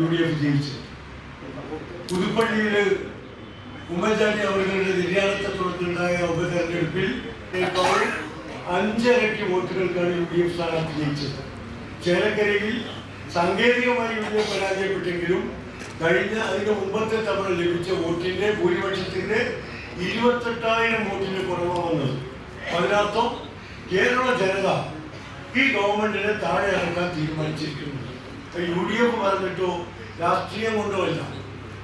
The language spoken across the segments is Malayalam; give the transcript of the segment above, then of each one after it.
യു ഡി എഫ് ജയിച്ചത് പുതുപ്പള്ളിയിൽ ഉമ്മൻചാണ്ടി അവരുടെ നിര്യാണത്തെ തുടർന്നുണ്ടായ ഉപതെരഞ്ഞെടുപ്പിൽ അഞ്ചരട്ടി വോട്ടുകൾക്കാണ് യു ഡി എഫ് സ്ഥാനാർത്ഥി ജയിച്ചത്. ചേലക്കരയിൽ സാങ്കേതികമായി യു ഡി എഫ് പരാജയപ്പെട്ടെങ്കിലും കഴിഞ്ഞ അതിന് മുമ്പത്തെ തവണ ലഭിച്ച വോട്ടിന്റെ ഭൂരിപക്ഷത്തിന്റെ ഇരുപത്തെട്ടായിരം വോട്ടിന്റെ കുറവാണ് അതിനർത്ഥം കേരള ജനത ഈ ഗവൺമെന്റിനെ താഴെ ഇറക്കാൻ തീരുമാനിച്ചിരിക്കുന്നത്. യു ഡി എഫ് പറഞ്ഞിട്ടോ രാഷ്ട്രീയം കൊണ്ടോ അല്ല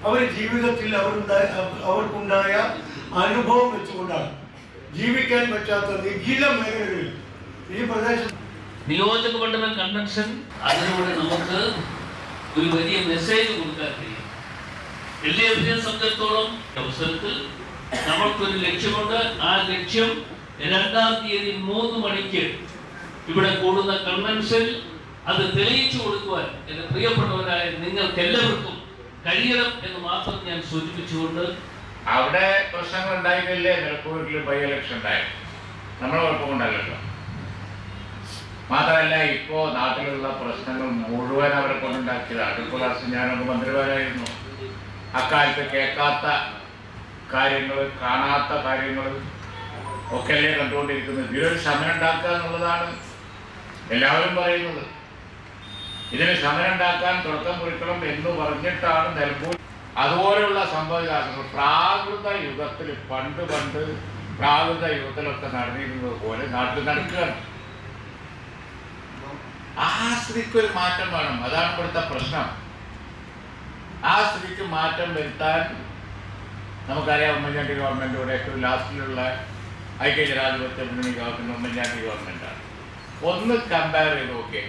അവർ ജീവിതത്തിൽ അവരുണ്ടായ അവർക്കുണ്ടായ അനുഭവം വെച്ചുകൊണ്ടാണ്. ജീവിക്കാൻ പറ്റാത്ത നിഖില മേഖലകളിൽ. ഈ പ്രദേശം നിയോജക മണ്ഡലം കൺവെൻഷൻ അതിലൂടെ നമുക്ക് ഒരു വലിയ മെസ്സേജ് കൊടുക്കാൻ കഴിയും. എഫിനെ സംബന്ധിച്ചിടത്തോളം അവസരത്തിൽ നമ്മൾക്കൊരു ലക്ഷ്യമുണ്ട്. ആ ലക്ഷ്യം രണ്ടാം തീയതി മൂന്ന് മണിക്ക് ഇവിടെ കൂടുന്ന കൺവെൻഷൻ അത് തെളിയിച്ചു കൊടുക്കുവാൻ എന്റെ പ്രിയപ്പെട്ടവരായ നിങ്ങൾക്ക് എല്ലാവർക്കും കഴിയണം എന്ന് മാത്രം ഞാൻ സൂചിപ്പിച്ചുകൊണ്ട് അവിടെ പ്രശ്നങ്ങൾ ഉണ്ടായിട്ടില്ലേ? നിലമ്പൂരിൽ ബൈ ഇലക്ഷൻ ഉണ്ടായി നമ്മളെ കുഴപ്പമുണ്ടല്ലോ മാത്രമല്ല ഇപ്പോ നാട്ടിലുള്ള പ്രശ്നങ്ങൾ മുഴുവൻ അവരെ കൊണ്ടുണ്ടാക്കിയത് ക്ലാസ് ഞാനൊക്കെ മന്ത്രിമാരായിരുന്നു. അക്കാലത്ത് കേൾക്കാത്ത കാര്യങ്ങൾ കാണാത്ത കാര്യങ്ങൾ ഒക്കെ അല്ലേ കണ്ടുകൊണ്ടിരിക്കുന്നത്. ഇതിനൊരു സമരം ഉണ്ടാക്കുക എന്നുള്ളതാണ് എല്ലാവരും പറയുന്നത്. ഇതിന് സമരം ഉണ്ടാക്കാൻ തുടക്കം കുറിക്കണം എന്ന് പറഞ്ഞിട്ടാണ് നിലമ്പൂർ. അതുപോലെയുള്ള സംഭവവികാസങ്ങൾ. പ്രാകൃത യുഗത്തിൽ പണ്ട് പണ്ട് പ്രാകൃത യുഗത്തിലൊക്കെ നടന്നിരുന്നത് പോലെ നാട്ടിൽ നടക്കുകയാണ്. ആ സ്ത്രീക്ക് ഒരു മാറ്റം വേണം. അതാണ് ഇവിടുത്തെ പ്രശ്നം. ആ സ്ത്രീക്ക് മാറ്റം വരുത്താൻ നമുക്കറിയാം ഉമ്മൻചാണ്ടി ഗവൺമെന്റ് ഇവിടെ ഏറ്റവും ലാസ്റ്റിലുള്ള ഐക്യ ജനാധിപത്യ മുന്നണി ഗവൺമെന്റ് ഉമ്മൻചാണ്ടി ഗവൺമെന്റാണ്. ഒന്ന് കമ്പയർ ചെയ്ത് നോക്കിയേ.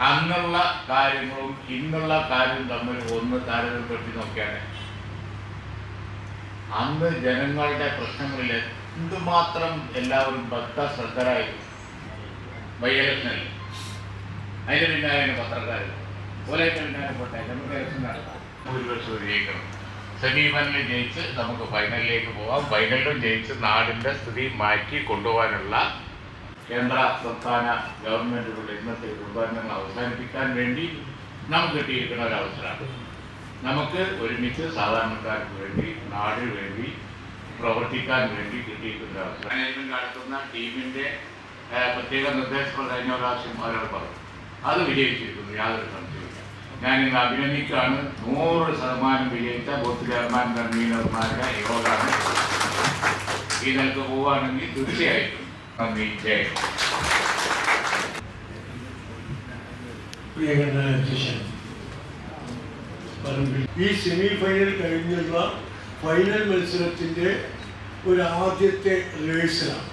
അന്നുള്ള കാര്യങ്ങളും ഇന്നുള്ള കാര്യവും തമ്മിൽ ഒന്ന് താരതമ്യപ്പെടുത്തി നോക്കിയാണ് അന്ന് ജനങ്ങളുടെ പ്രശ്നങ്ങളിൽ എന്തുമാത്രം എല്ലാവരും ഭക്തശ്രദ്ധരായിരുന്നു വൈകലക്ഷനിൽ അതിന്റെ പിന്നാലെയാണ് പത്രക്കാർ പോലെയൊക്കെ പിന്നാലെ പോട്ടെ നമുക്ക് ഇലക്ഷൻ നടത്താം ഭൂരിപക്ഷം ജയിക്കണം സെമി ഫൈനലിൽ ജയിച്ച് നമുക്ക് ഫൈനലിലേക്ക് പോവാം. ഫൈനലിലും ജയിച്ച് നാടിന്റെ സ്ഥിതി മാറ്റി കൊണ്ടുപോകാനുള്ള കേന്ദ്ര സംസ്ഥാന ഗവൺമെന്റുകളുടെ ഇന്നത്തെ ദുർഭരണങ്ങൾ അവസാനിപ്പിക്കാൻ വേണ്ടി നമുക്ക് കിട്ടിയിരിക്കുന്ന ഒരു അവസരമാണ്. നമുക്ക് ഒരുമിച്ച് സാധാരണക്കാർക്ക് വേണ്ടി നാടിന് വേണ്ടി പ്രവർത്തിക്കാൻ വേണ്ടി കിട്ടിയിരിക്കുന്ന ഒരു അവസരം. മാനേജ്മെന്റ് നടത്തുന്ന ടീമിന്റെ ഏഹ്, പ്രത്യേക നിർദ്ദേശങ്ങൾ കഴിഞ്ഞ പ്രാവശ്യം അവരോട് പറഞ്ഞു. അത് വിജയിച്ചിരിക്കുന്നു യാതൊരു സംശയമില്ല ഞാൻ ഇന്ന് അഭിനന്ദിക്കുകയാണ്. നൂറ് ശതമാനം വിജയിച്ച ബൂത്ത് ചെയർമാൻ കൺവീനർമാരുടെ യോഗമാണ് ഈ നിലയ്ക്ക് പോവുകയാണെങ്കിൽ തീർച്ചയായിട്ടും ഈ സെമി ഫൈനൽ കഴിഞ്ഞുള്ള ഫൈനൽ മത്സരത്തിന്റെ ഒരു ആദ്യത്തെ റിഹേഴ്സലാണ്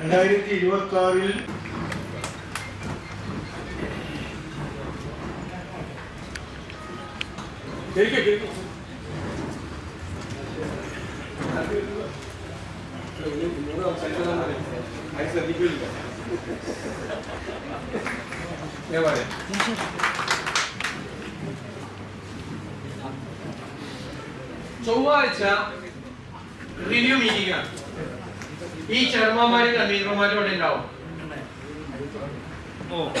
രണ്ടായിരത്തി ഇരുപത്തി ആറിൽ ചൊവ്വാഴ്ച റിവ്യൂ മീറ്റിംഗ് ഈ ചെയർമാന്മാരും കൺവീനർമാരും ഇവിടെ ഉണ്ടാവും. ഓക്കെ.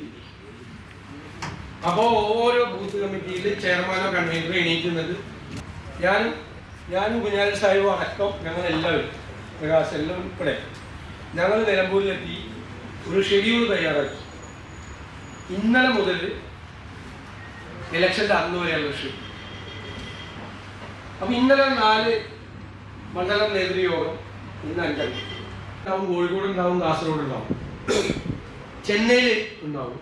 അപ്പോ ഓരോ ബൂത്ത് കമ്മിറ്റിയിൽ ചെയർമാനോ കൺവീനറോ എണീക്കുന്നത് ഞാൻ ഞാൻ കുഞ്ഞാലി സാഹിബ് അടക്കം ഞങ്ങൾ എല്ലാവരും പ്രകാശ് എല്ലാം ഉൾപ്പെടെ. ഞങ്ങൾ നിലമ്പൂരിലെത്തി ഒരു ഷെഡ്യൂൾ തയ്യാറാക്കി. ഇന്നലെ മുതൽ ഇലക്ഷന്റെ അന്ന് വരെയുള്ള ഷെഡ്യൂൾ അപ്പൊ ഇന്നലെ നാല് മണ്ഡലം നേതൃയോഗം ഇന്ന് അഞ്ചാം ഉണ്ടാവും കോഴിക്കോട് ഉണ്ടാവും കാസർഗോഡ് ഉണ്ടാവും. ചെന്നൈയിൽ ഉണ്ടാവും.